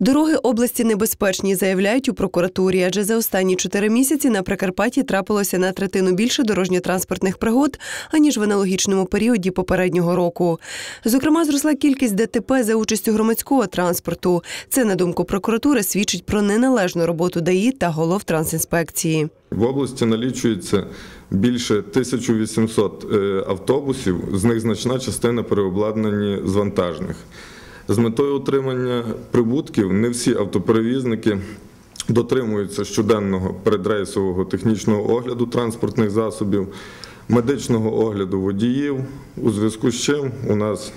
Дороги області небезпечні, заявляють у прокуратурі, адже за останні чотири місяці на Прикарпатті трапилося на третину більше дорожньо-транспортних пригод, аніж в аналогічному періоді попереднього року. Зокрема, зросла кількість ДТП за участю громадського транспорту. Це, на думку прокуратури, свідчить про неналежну роботу ДАІ та голов трансінспекції. В області налічується більше 1800 е, автобусів, з них значна частина переобладнані з вантажних. З метою отримання прибутків не всі автоперевізники дотримуються щоденного передрейсового технічного огляду транспортних засобів, медичного огляду водіїв, у зв'язку з чим у нас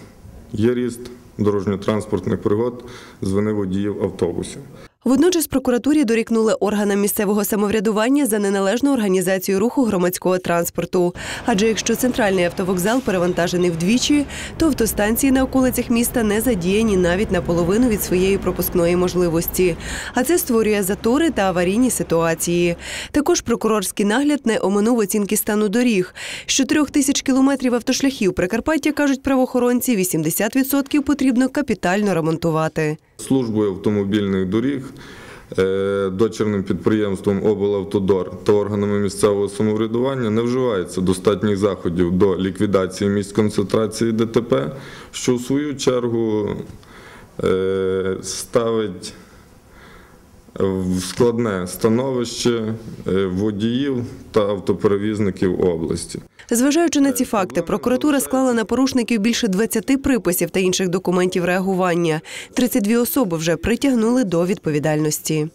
є ріст дорожньо-транспортних пригод з вини водіїв автобусів. Водночас прокуратурі дорікнули органам місцевого самоврядування за неналежну організацію руху громадського транспорту. Адже якщо центральний автовокзал перевантажений вдвічі, то автостанції на околицях міста не задіяні навіть наполовину від своєї пропускної можливості. А це створює затори та аварійні ситуації. Також прокурорський нагляд не оминув оцінки стану доріг. З 4 тисяч кілометрів автошляхів Прикарпаття кажуть правоохоронці, 80% потрібно капітально ремонтувати. Службою автомобільних доріг, Дочерним підприємством облавтодор та органами місцевого самоврядування не вживається достатніх заходів до ліквідації місць концентрації ДТП, що в свою чергу е, ставить в складне становище е, водіїв та автоперевізників області. Зважаючи на ці факти, прокуратура склала на порушників більше 20 приписів та інших документів реагування. 32 особи вже притягнули до відповідальності.